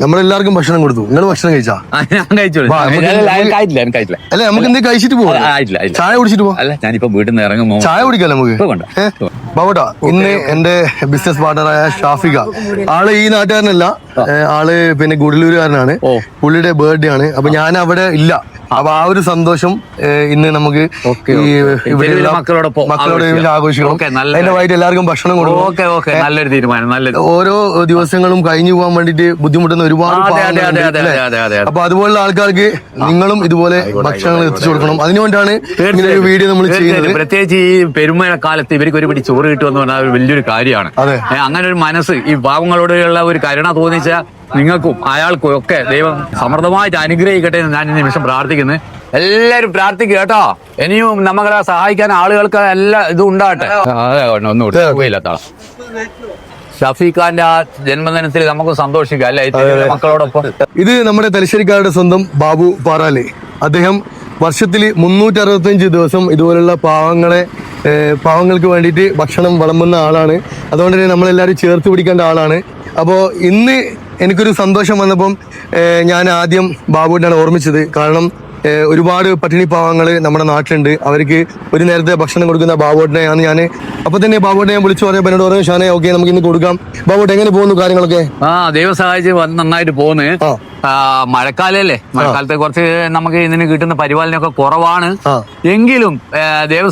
നമ്മളെല്ലാവർക്കും ഭക്ഷണം കൊടുത്തു. നിങ്ങൾ ഭക്ഷണം കഴിച്ചാ? ആ, ഞാൻ കഴിച്ചോളൂ. വാ, നമുക്ക് അല്ല, എന്തെങ്കിലും കഴിച്ചിട്ട് പോവാം. ചായ കുടിച്ചിട്ട് പോവാം. ഞാനിപ്പോ വീട്ടിൽ നിന്ന് ഇറങ്ങുമ്പോ ചായ കുടിക്കാം നമുക്ക്? ബാബട്ടാ ഇന്ന് എന്റെ ബിസിനസ് പാർട്ണറായ ഷാഫിക. ആൾ ഈ നാട്ടുകാരനല്ല. ആൾ പിന്നെ ഗുഡലൂരുകാരനാണ്. പുള്ളിയുടെ ബർത്ത്ഡേ ആണ്. അപ്പൊ ഞാൻ അവിടെ ഇല്ല. അപ്പൊ ആ ഒരു സന്തോഷം ഇന്ന് നമുക്ക്. ഇവിടെയുള്ള മക്കളോടൊപ്പം മക്കളോട് ആഘോഷിക്കാം. ആഘോഷിക്കണം. അതിന്റെ വൈകിട്ട് എല്ലാവർക്കും ഭക്ഷണം കൊടുക്കും നല്ലൊരു തീരുമാനം നല്ലത് ഓരോ ദിവസങ്ങളും കഴിഞ്ഞു പോകാൻ വേണ്ടിട്ട് ബുദ്ധിമുട്ടുന്ന ഒരുപാട്. അപ്പൊ അതുപോലുള്ള ആൾക്കാർക്ക് നിങ്ങളും ഇതുപോലെ ഭക്ഷണങ്ങൾ എത്തിച്ചു കൊടുക്കണം. അതിനുവേണ്ടാണ് ഇങ്ങനെ ഒരു വീഡിയോ നമ്മൾ ചെയ്യുന്നത്. പ്രത്യേകിച്ച് ഈ പെരുമഴ കാലത്ത് ഇവർക്ക് ഒരു പിടി ചോറ് കിട്ടുമെന്ന് പറഞ്ഞാൽ വലിയൊരു കാര്യമാണ്. അങ്ങനെ ഒരു മനസ്സ് ഈ പാവങ്ങളോടുള്ള ഒരു കരുണ തോന്നിച്ച നിങ്ങൾക്കും അയാൾക്കും ഒക്കെ ദൈവം സമൃദ്ധമായിട്ട് അനുഗ്രഹിക്കട്ടെ എന്ന് ഞാൻ ഈ നിമിഷം പ്രാർത്ഥിക്കുന്നു. എല്ലാരും പ്രാർത്ഥിക്കുക കേട്ടോ. ഇനിയും നമ്മളെ സഹായിക്കാൻ ആളുകൾക്ക് എല്ലാ ഇതും ഉണ്ടാകട്ടെ. ഒന്നും ഷഫീഖാന്റെ ആ ജന്മദിനത്തിൽ നമുക്ക് സന്തോഷിക്കാം അല്ലെ? മക്കളോടൊപ്പം. ഇത് നമ്മുടെ തലശ്ശേരിക്കാരുടെ സ്വന്തം ബാബു പാറാലി. അദ്ദേഹം വർഷത്തിൽ മുന്നൂറ്റി അറുപത്തഞ്ച് ദിവസം ഇതുപോലുള്ള പാവങ്ങളെ പാവങ്ങൾക്ക് വേണ്ടിയിട്ട് ഭക്ഷണം വിളമ്പുന്ന ആളാണ്. അതുകൊണ്ട് തന്നെ നമ്മളെല്ലാവരും ചേർത്ത് പിടിക്കേണ്ട ആളാണ്. അപ്പോൾ ഇന്ന് എനിക്കൊരു സന്തോഷം വന്നപ്പം ഞാൻ ആദ്യം ബാബുവിനാണ് ഓർമ്മിച്ചത്. കാരണം ഒരുപാട് പട്ടിണി പാവങ്ങൾ നമ്മുടെ നാട്ടിലുണ്ട്. അവർക്ക് ഒരു നേരത്തെ ഭക്ഷണം കൊടുക്കുന്ന ബാബുട്ടിനെയാണ് ഞാൻ അപ്പോൾ തന്നെ ബാബുട്ടെ ഞാൻ വിളിച്ചു പറയാം എന്നോട് പറഞ്ഞു ഷാനെ ഓക്കെ നമുക്ക് ഇന്ന് കൊടുക്കാം. ബാബുട്ട് എങ്ങനെ പോകുന്നു കാര്യങ്ങളൊക്കെ? ആ ദൈവം സഹായിച്ച് വന്ന് നന്നായിട്ട് പോന്ന് മഴക്കാലല്ലേ? മഴക്കാലത്തെ കുറച്ച് നമുക്ക് ഇതിന് കിട്ടുന്ന പരിപാലനമൊക്കെ കുറവാണ്. എങ്കിലും ആ,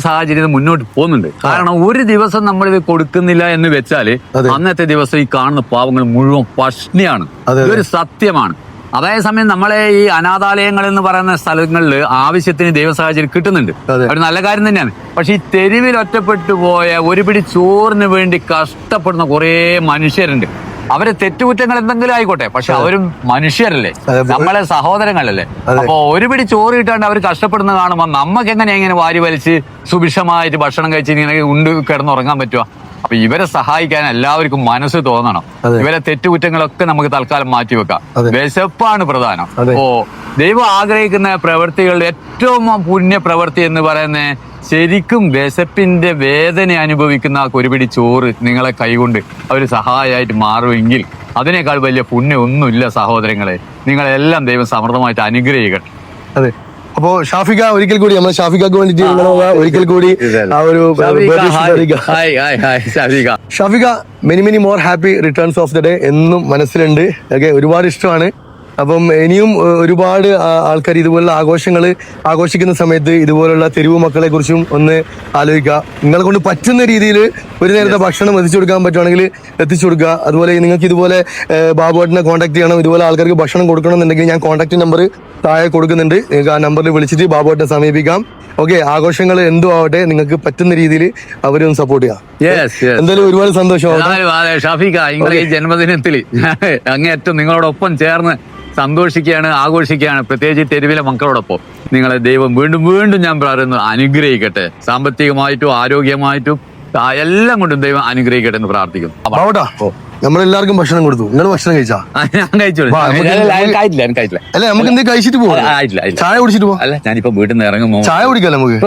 സാഹചര്യം മുന്നോട്ട് പോകുന്നുണ്ട്. കാരണം ഒരു ദിവസം നമ്മൾ ഇത് കൊടുക്കുന്നില്ല എന്ന് വെച്ചാൽ അന്നത്തെ ദിവസം ഈ കാണുന്ന പാവങ്ങൾ മുഴുവൻ പഷ്ണിയാണ്. ഇതൊരു സത്യമാണ്. അതേസമയം നമ്മളെ ഈ അനാഥാലയങ്ങൾ എന്ന് പറയുന്ന സ്ഥലങ്ങളിൽ ആവശ്യത്തിന് ദൈവ സാഹചര്യം കിട്ടുന്നുണ്ട് ഒരു നല്ല കാര്യം തന്നെയാണ്. പക്ഷെ ഈ തെരുവിൽ ഒറ്റപ്പെട്ടു പോയ ഒരുപിടി ചോറിന് വേണ്ടി കഷ്ടപ്പെടുന്ന കുറേ മനുഷ്യരുണ്ട്. അവരെ തെറ്റുകുറ്റങ്ങൾ എന്തെങ്കിലും ആയിക്കോട്ടെ. പക്ഷെ അവരും മനുഷ്യരല്ലേ. നമ്മളെ സഹോദരങ്ങളല്ലേ. അപ്പൊ ഒരു പിടി ചോറ് കിട്ടാണ്ട് അവർ കഷ്ടപ്പെടുന്ന കാണുമ്പോൾ നമുക്ക് എങ്ങനെ ഇങ്ങനെ വാരി വലിച്ച് സുഭിക്ഷമായിട്ട് ഭക്ഷണം കഴിച്ച് ഇങ്ങനെ ഉണ്ട് കിടന്നുറങ്ങാൻ പറ്റുക അപ്പൊ ഇവരെ സഹായിക്കാൻ എല്ലാവർക്കും മനസ്സ് തോന്നണം. ഇവരെ തെറ്റുകുറ്റങ്ങളൊക്കെ നമുക്ക് തൽക്കാലം മാറ്റി വെക്കാം. അതെ. വിശപ്പാണ് പ്രധാനം. അപ്പോ ഓ ദൈവം ആഗ്രഹിക്കുന്ന പ്രവൃത്തികളുടെ ഏറ്റവും പുണ്യ പ്രവൃത്തി എന്ന് പറയുന്നത് ശരിക്കും വിശപ്പിന്റെ വേദന അനുഭവിക്കുന്ന ആ കുരുപിടി പിടി ചോറ് നിങ്ങളെ കൈകൊണ്ട് അവർ സഹായമായിട്ട് മാറുമെങ്കിൽ അതിനേക്കാൾ വലിയ പുണ്യം ഒന്നുമില്ല സഹോദരങ്ങളെ. നിങ്ങളെല്ലാം ദൈവം സമൃദ്ധമായിട്ട് അനുഗ്രഹിക്കട്ടെ. അതെ. അപ്പോ ഷാഫിക ഒരിക്കൽ കൂടി നമ്മൾ ഷാഫിക്കക്ക് വേണ്ടിട്ട് ഒരിക്കൽ കൂടി ആ ഒരു Shafika many many more happy returns of the day എന്നും മനസ്സിലുണ്ട്. ഓക്കെ ഒരുപാട് ഇഷ്ടമാണ്. അപ്പം ഇനിയും ഒരുപാട് ആൾക്കാർ ഇതുപോലുള്ള ആഘോഷങ്ങൾ ആഘോഷിക്കുന്ന സമയത്ത് ഇതുപോലുള്ള തെരുവ് മക്കളെ കുറിച്ചും ഒന്ന് ആലോചിക്കുക. നിങ്ങളെ കൊണ്ട് പറ്റുന്ന രീതിയിൽ ഒരു നേരത്തെ ഭക്ഷണം എത്തിച്ചു കൊടുക്കാൻ പറ്റുവാണെങ്കിൽ എത്തിച്ചു കൊടുക്കുക. അതുപോലെ നിങ്ങൾക്ക് ഇതുപോലെ ബാബുവാട്ടിനെ കോൺടാക്ട് ചെയ്യണം. ഇതുപോലെ ആൾക്കാർക്ക് ഭക്ഷണം കൊടുക്കണം എന്നുണ്ടെങ്കിൽ ഞാൻ കോൺടാക്ട് നമ്പർ താഴെ കൊടുക്കുന്നുണ്ട്. നിങ്ങൾക്ക് ആ നമ്പറിൽ വിളിച്ചിട്ട് ബാബുവാട്ടിനെ സമീപിക്കാം. ഓക്കെ ആഘോഷങ്ങൾ എന്തും ആവട്ടെ നിങ്ങൾക്ക് പറ്റുന്ന രീതിയിൽ അവരൊന്ന് സപ്പോർട്ട് ചെയ്യാം. എന്തായാലും ഒരുപാട് സന്തോഷം. ഷാഫിക്ക നിങ്ങളുടെ ഈ ജന്മദിനത്തിൽ അങ്ങേറ്റം നിങ്ങളോടൊപ്പം ചേർന്ന് സന്തോഷിക്കുകയാണ് ആഘോഷിക്കുകയാണ്. പ്രത്യേകിച്ച് തെരുവിലെ മക്കളോടൊപ്പം നിങ്ങളെ ദൈവം വീണ്ടും വീണ്ടും ഞാൻ പറയുന്നു അനുഗ്രഹിക്കട്ടെ. സാമ്പത്തികമായിട്ടും ആരോഗ്യമായിട്ടും എല്ലാം കൊണ്ടും ദൈവം അനുഗ്രഹിക്കട്ടെ എന്ന് ബാബട്ടാ നമ്മളെല്ലാവർക്കും ഭക്ഷണം കൊടുത്തു. നിങ്ങൾ ഭക്ഷണം കഴിച്ചാ? ഞാൻ കഴിച്ചോളൂ. നമുക്ക് അല്ല, എന്തെങ്കിലും കഴിച്ചിട്ട് ചായ കുടിച്ചിട്ട് അല്ല ഞാനിപ്പോ വീട്ടിൽ നിന്ന് ഇറങ്ങുമ്പോ ചായ കുടിക്കാല്ലേ നമുക്ക്?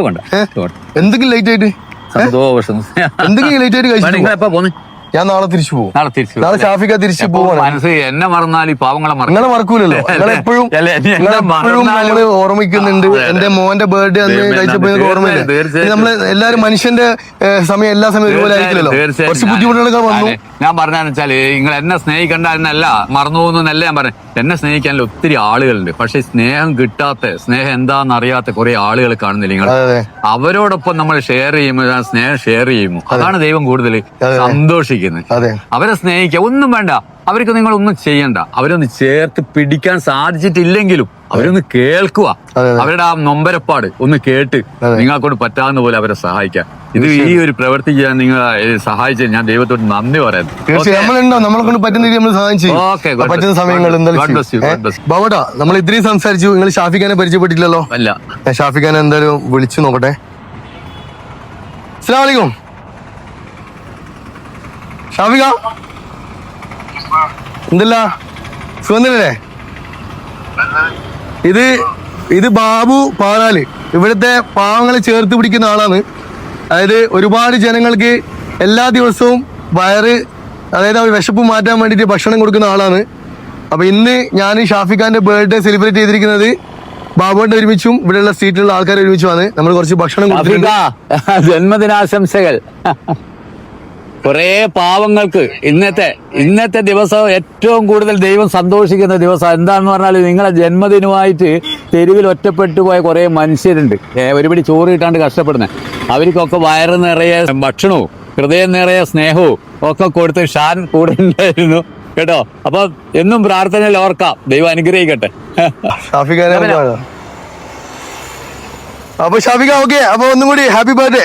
എന്തെങ്കിലും ലേറ്റ് ആയിട്ട്? സന്തോഷം. എന്തെങ്കിലും ലേറ്റ് ആയിട്ട് കഴിച്ചിട്ട് ഞാൻ നാളെ തിരിച്ചു പോകും. നാളെ തിരിച്ചു നാളെ ഷാഫിക്ക തിരിച്ചു പോവാണ്. മനസ്സ് എന്നെ മറന്നാൽ ഈ പാവങ്ങളെ നിങ്ങളെ മറക്കൂലല്ലോ. നിങ്ങൾ എപ്പോഴും നമ്മൾ ഓർമ്മിക്കുന്നുണ്ട്. എന്റെ മോന്റെ ബർത്ത്ഡേ അന്ന് കഴിച്ചപ്പോ ഓർമ്മയില്ല. നമ്മൾ എല്ലാരും മനുഷ്യന്റെ സമയം എല്ലാ സമയം ഒരുപോലെ ആയിരിക്കില്ലല്ലോ. കുറച്ച് ബുദ്ധിമുട്ടുകളൊക്കെ വന്നു. ഞാൻ പറഞ്ഞാന്ന് വെച്ചാൽ നിങ്ങൾ എന്നെ സ്നേഹിക്കണ്ട എന്നല്ല മറന്നു പോകുന്നല്ല ഞാൻ പറഞ്ഞു എന്നെ സ്നേഹിക്കാൻ ഒത്തിരി ആളുകളുണ്ട്. പക്ഷെ സ്നേഹം കിട്ടാത്ത സ്നേഹം എന്താന്ന് അറിയാത്ത കുറെ ആളുകൾ കാണുന്നില്ല നിങ്ങൾ. അവരോടൊപ്പം നമ്മൾ ഷെയർ ചെയ്യുമ്പോൾ സ്നേഹം ഷെയർ ചെയ്യുമ്പോൾ അതാണ് ദൈവം കൂടുതൽ അതെ. അതെ. അവരെ സ്നേഹിക്കുക. ഒന്നും വേണ്ട. അവർക്ക് നിങ്ങൾ ഒന്നും ചെയ്യണ്ട. അവരൊന്ന് ചേർത്ത് പിടിക്കാൻ സാധിച്ചിട്ടില്ലെങ്കിലും അവരൊന്ന് കേൾക്കുക. അവരുടെ ആ നൊമ്പരപ്പാട് ഒന്ന് കേട്ട്. നിങ്ങളെക്കൊണ്ട് പറ്റാവുന്ന പോലെ അവരെ സഹായിക്കാം. ഇത് ഈ ഒരു പ്രവൃത്തി ചെയ്യാൻ നിങ്ങൾ സഹായിച്ചത് ഞാൻ ദൈവത്തോട് നന്ദി പറയുന്നു. നമ്മൾ ഇത്രയും സംസാരിച്ചു. നിങ്ങൾ ഷാഫിഖാനെ പരിചയപ്പെട്ടില്ലല്ലോ അല്ല. ഷാഫിഖാനെ എന്തായാലും വിളിച്ചു നോക്കട്ടെ. അസ്സലാമു അലൈക്കും. ഷാഫിക? എന്തല്ല? സുഖന്നില്ലേ? ഇത് ഇത് ബാബു പാറാൽ ഇവിടുത്തെ പാവങ്ങളെ ചേർത്ത് പിടിക്കുന്ന ആളാണ്. അതായത് ഒരുപാട് ജനങ്ങൾക്ക് എല്ലാ ദിവസവും വയറ് അതായത് അവർ വിശപ്പ് മാറ്റാൻ വേണ്ടിയിട്ട് ഭക്ഷണം കൊടുക്കുന്ന ആളാണ്. അപ്പൊ ഇന്ന് ഞാൻ ഷാഫിഖാന്റെ ബർത്ത്ഡേ സെലിബ്രേറ്റ് ചെയ്തിരിക്കുന്നത് ബാബുവിന്റെ ഒരുമിച്ചും ഇവിടെയുള്ള സീറ്റിലുള്ള ആൾക്കാർ ഒരുമിച്ചുമാണ്. നമ്മൾ കുറച്ച് ഭക്ഷണം ജന്മദിനാശംസകൾ. കുറേ പാവങ്ങൾക്ക് ഇന്നത്തെ ഇന്നത്തെ ദിവസം ഏറ്റവും കൂടുതൽ ദൈവം സന്തോഷിക്കുന്ന ദിവസം എന്താണെന്ന് പറഞ്ഞാൽ നിങ്ങളെ ജന്മദിനമായിട്ട് തെരുവിൽ ഒറ്റപ്പെട്ടു പോയ കുറേ മനുഷ്യരുണ്ട്. ഒരുപടി ചോറ് കിട്ടാണ്ട് കഷ്ടപ്പെടുന്നത് അവർക്കൊക്കെ വയറ് നിറയെ ഭക്ഷണവും ഹൃദയം നിറയെ സ്നേഹവും ഒക്കെ കൊടുത്ത് ഷാൻ കൂടെ ഉണ്ടായിരുന്നു. കേട്ടോ? അപ്പൊ എന്നും പ്രാർത്ഥനയിൽ ഓർക്കാം. ദൈവം അനുഗ്രഹിക്കട്ടെ. അപ്പൊ ഷാഫിക ഓക്കെ അപ്പൊ ഒന്നും കൂടി ഹാപ്പി ബർത്ത്ഡേ.